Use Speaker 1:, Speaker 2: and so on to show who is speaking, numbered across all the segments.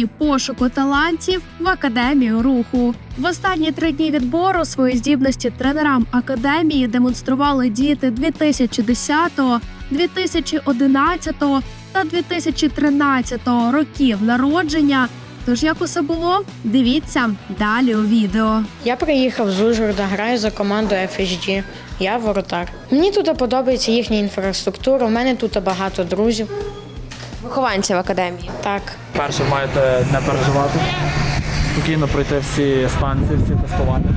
Speaker 1: стадії пошуку талантів в академію руху. В останні три дні відбору свої здібності тренерам академії демонстрували діти 2010, 2011 та 2013 років народження. Тож як усе було, дивіться далі у відео.
Speaker 2: Я приїхав з Ужгорода, граю за команду FHG. Я воротар. Мені тут подобається їхня інфраструктура. У мене тут багато друзів.
Speaker 3: Вихованців академії.
Speaker 2: Так,
Speaker 4: Перше маєте не переживати, спокійно пройти всі станції, всі тестування,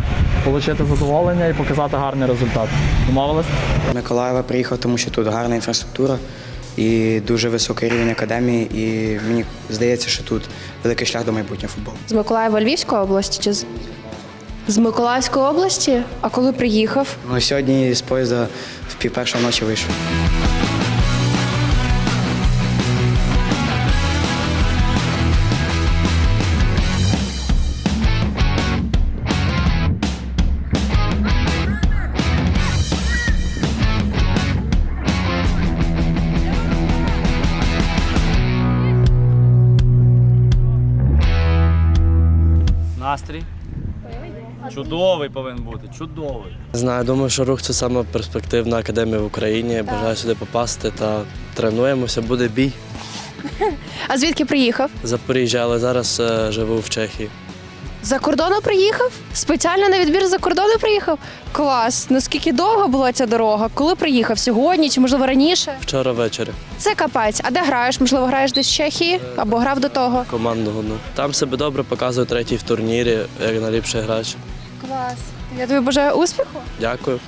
Speaker 4: отримати задоволення і показати гарний результат. Домовились?
Speaker 5: Миколаєва приїхав, тому що тут гарна інфраструктура і дуже високий рівень академії. І мені здається, що тут великий шлях до майбутнього футболу.
Speaker 3: З Миколаєва Львівської області чи з, з Миколаївської області? А коли приїхав?
Speaker 5: Ну, сьогодні з поїзда в пів першого ночі вийшов.
Speaker 4: Настрій. Чудовий повинен бути, чудовий.
Speaker 6: Знаю, думаю, що рух це саме перспективна академія в Україні. Бажаю сюди попасти та тренуємося, буде бій.
Speaker 3: А звідки приїхав?
Speaker 6: Запоріжжя, але зараз е, живу в Чехії.
Speaker 3: За кордону приїхав? Спеціально на відбір за кордону приїхав? Клас. Наскільки довга була ця дорога? Коли приїхав? Сьогодні чи можливо раніше?
Speaker 6: Вчора ввечері
Speaker 3: Це капець. А де граєш? Можливо, граєш десь в Чехії або грав до того?
Speaker 6: командного. Ну там себе добре показую третій в турнірі, як найліпший грач.
Speaker 3: Клас. Я тобі бажаю успіху.
Speaker 6: Дякую.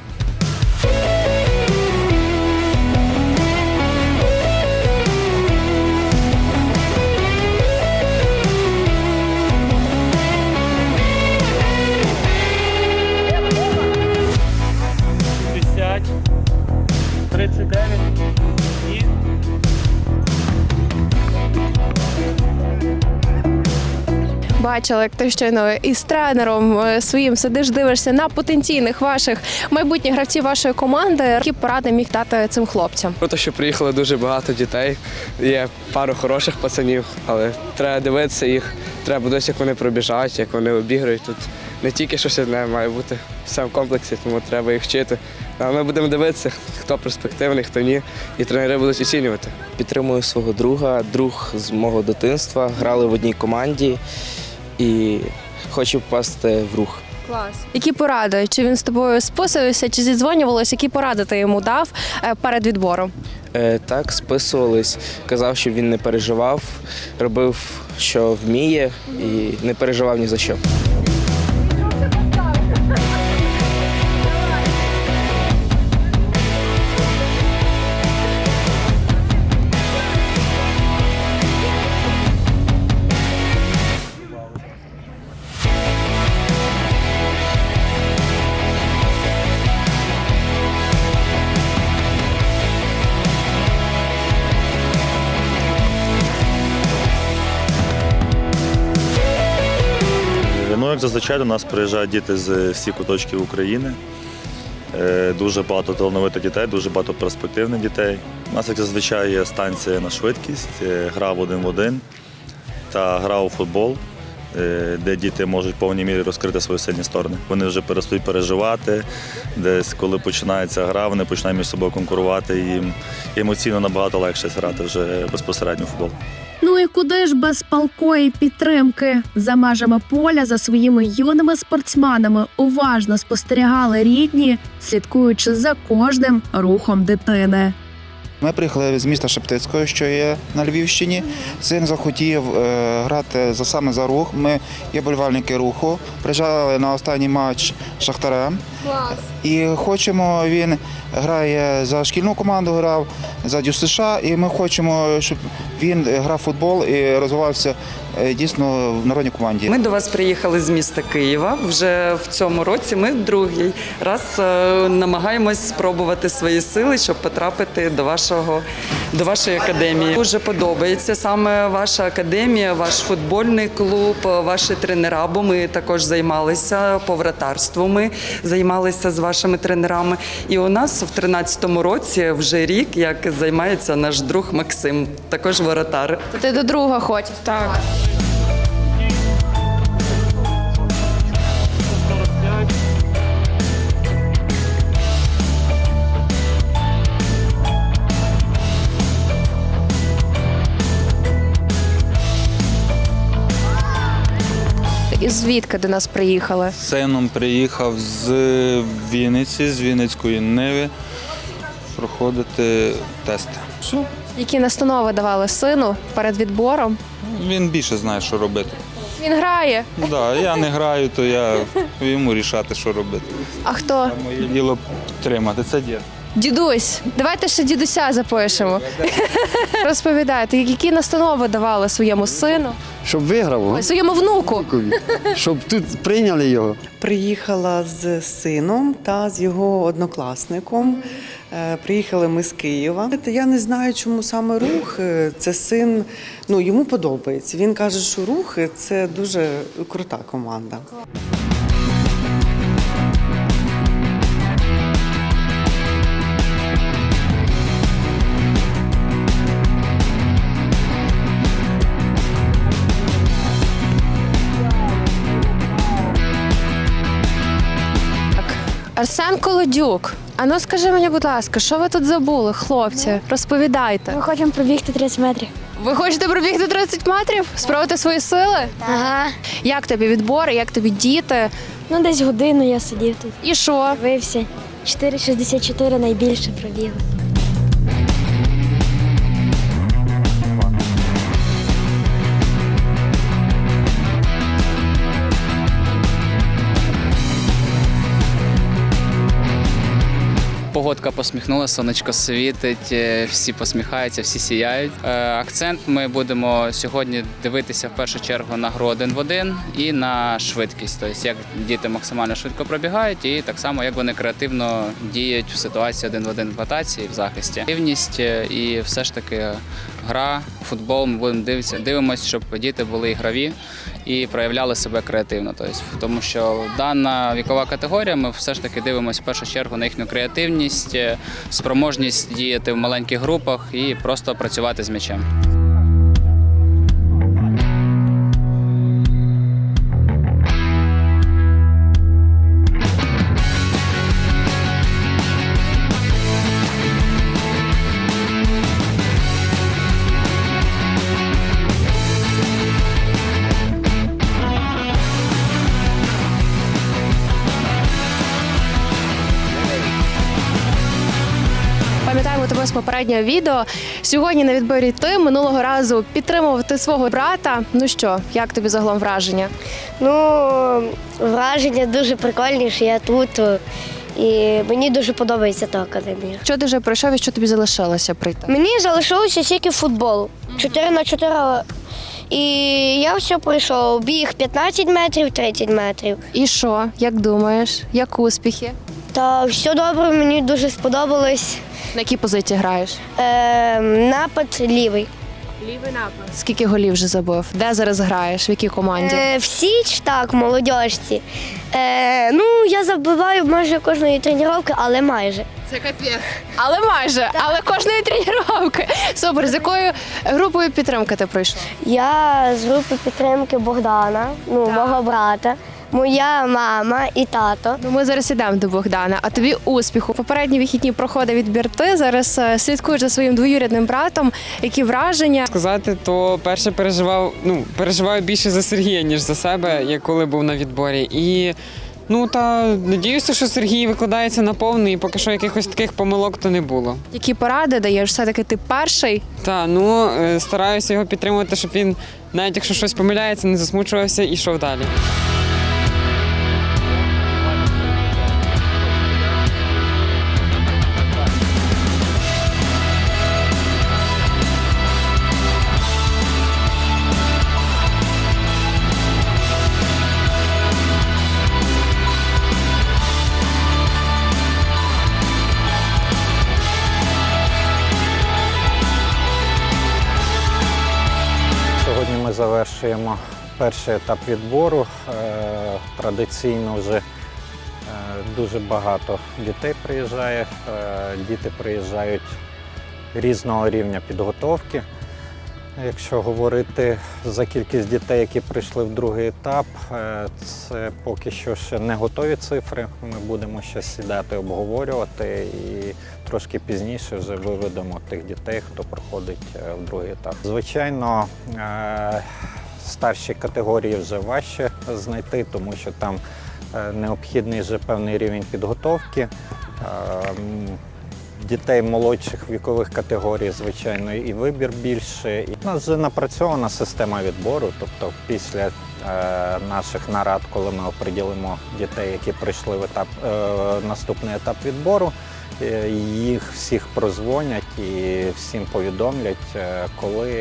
Speaker 4: 39 і
Speaker 3: Бачила, як ти щойно із тренером е, своїм сидиш, дивишся на потенційних ваших майбутніх гравців вашої команди. Які поради міг дати цим хлопцям?
Speaker 7: Круто, що приїхало дуже багато дітей. Є пару хороших пацанів, але треба дивитися їх. Треба досі, як вони пробіжають, як вони обіграють. Тут не тільки щось одне має бути все в комплексі, тому треба їх вчити. А ми будемо дивитися, хто перспективний, хто ні, і тренери будуть оцінювати.
Speaker 8: Підтримую свого друга, друг з мого дитинства. Грали в одній команді і хочу попасти в рух.
Speaker 3: Клас. Які поради? Чи він з тобою списувався, чи зідзвонювалися? Які поради ти йому дав е, перед відбором?
Speaker 8: Е, так, списувались. Казав, щоб він не переживав, робив, що вміє, і не переживав ні за що.
Speaker 9: Як зазвичай до нас приїжджають діти з всіх куточків України. Е, Дуже багато талановитих дітей, дуже багато перспективних дітей. У нас, як зазвичай, є станція на швидкість, е, гра в один в один та гра у футбол, е, де діти можуть в повній мірі розкрити свої сильні сторони. Вони вже перестають переживати. Десь, коли починається гра, вони починають між собою конкурувати. І їм емоційно набагато легше грати вже безпосередньо в футбол.
Speaker 1: Ну і куди ж без палкої підтримки за межами поля за своїми юними спортсменами уважно спостерігали рідні, слідкуючи за кожним рухом дитини.
Speaker 10: Ми приїхали з міста Шептицького, що є на Львівщині. Син захотів е, грати за саме за рух. Ми є болівальники руху. Приїжджали на останній матч Шахтарем. І хочемо, він грає за шкільну команду, грав за Дю США, і ми хочемо, щоб він грав футбол і розвивався дійсно в народній команді.
Speaker 11: Ми до вас приїхали з міста Києва. Вже в цьому році ми другий раз е, намагаємось спробувати свої сили, щоб потрапити до вашого до вашої академії. Дуже подобається саме ваша академія, ваш футбольний клуб, ваші тренера. Бо ми також займалися повратарством. Ми займалися з вашими тренерами. І у нас в 13-му році вже рік, як займається наш друг Максим, також воротар.
Speaker 3: Ти до друга хочеш.
Speaker 11: Так.
Speaker 3: Звідки до нас приїхали?
Speaker 12: З Сином приїхав з Вінниці, з Вінницької Ниви проходити тести. Все.
Speaker 3: Які настанови давали сину перед відбором?
Speaker 12: Він більше знає, що робити.
Speaker 3: Він грає.
Speaker 12: Да, я не граю, то я йому рішати, що робити.
Speaker 3: А хто?
Speaker 12: Моє діло підтримати. Це дід.
Speaker 3: Дідусь. Давайте ще дідуся запишемо. Розповідайте, які настанови давали своєму сину,
Speaker 13: Щоб виграв,
Speaker 3: Ой, своєму внуку.
Speaker 13: щоб тут прийняли його.
Speaker 14: Приїхала з сином та з його однокласником. Е, Приїхали ми з Києва. Я не знаю, чому саме рух. Е, Це син, ну йому подобається. Він каже, що рух це дуже крута команда.
Speaker 3: Арсен Колодюк. А ну скажи мені, будь ласка, що ви тут забули, хлопці? Розповідайте.
Speaker 15: Ми хочемо пробігти 30 метрів.
Speaker 3: Ви хочете пробігти 30 метрів? Спробувати свої сили?
Speaker 15: Ага.
Speaker 3: Як тобі відбори, як тобі діти?
Speaker 15: Ну, десь годину я сидів тут.
Speaker 3: І що?
Speaker 15: Дивився. 4,64 найбільше пробігли.
Speaker 16: Погодка посміхнулася, сонечко світить, е, всі посміхаються, всі сіяють. Е, Акцент ми будемо сьогодні дивитися в першу чергу на гру один в один і на швидкість. Тобто, як діти максимально швидко пробігають, і так само як вони креативно діють в ситуації один в один в атаці і в захисті. Рівність е, і все ж таки гра, футбол. Ми будемо дивитися, дивимося, щоб діти були ігрові і проявляли себе креативно. Тобто, тому що дана вікова категорія, ми все ж таки дивимося в першу чергу на їхню креативність, е, спроможність діяти в маленьких групах і просто працювати з м'ячем.
Speaker 3: Пам'ятаємо тебе з попереднього відео. Сьогодні на відборі ти минулого разу підтримував ти свого брата. Ну що, як тобі загалом враження?
Speaker 15: Ну, враження дуже прикольні, що я тут. І мені дуже подобається та академія.
Speaker 3: Що ти вже пройшов і що тобі залишилося прийти?
Speaker 15: Мені залишилося тільки футбол. 4 на 4. І я все пройшов. Біг 15 метрів, 30 метрів.
Speaker 3: І що? Як думаєш? Як успіхи?
Speaker 15: Та все добре, мені дуже сподобалось.
Speaker 3: На якій позиції граєш?
Speaker 15: Е, напад лівий.
Speaker 3: Лівий напад. Скільки голів вже забив? Де зараз граєш? В якій команді?
Speaker 15: Е, в Січ, так, молодіжці. Е, ну, я забиваю майже кожної тренування, але майже.
Speaker 3: Це капець. Але майже, але кожної тренування. Супер, з якою групою підтримки ти прийшов?
Speaker 15: Я з групи підтримки Богдана, ну, мого брата, моя мама і тато.
Speaker 3: Ну, ми зараз ідемо до Богдана. А тобі успіху. Попередні вихідні проходить відбір ти. Зараз е, слідкуєш за своїм двоюрідним братом. Які враження?
Speaker 17: Сказати, то перше переживав, ну, переживаю більше за Сергія, ніж за себе, як коли був на відборі. І ну та надіюся, що Сергій викладається на повний, і поки що якихось таких помилок то не було.
Speaker 3: Які поради даєш? Все-таки ти перший.
Speaker 17: Та ну е, стараюся його підтримувати, щоб він, навіть якщо щось помиляється, не засмучувався і йшов далі.
Speaker 18: Завершуємо перший етап відбору. Е, Традиційно вже е, дуже багато дітей приїжджає. Е, Діти приїжджають різного рівня підготовки. Якщо говорити за кількість дітей, які прийшли в другий етап, е, це поки що ще не готові цифри. Ми будемо ще сідати, обговорювати і трошки пізніше вже виведемо тих дітей, хто проходить е, в другий етап. Звичайно, е, старші категорії вже важче знайти, тому що там необхідний вже певний рівень підготовки. Дітей молодших вікових категорій, звичайно, і вибір більше. У нас вже напрацьована система відбору. Тобто, після е, наших нарад, коли ми оприділимо дітей, які пройшли в етап е, наступний етап відбору, е, їх всіх прозвонять і всім повідомлять, коли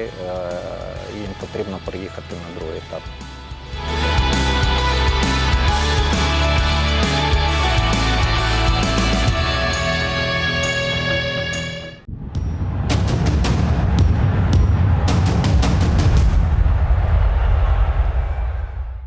Speaker 18: їм потрібно приїхати на другий етап.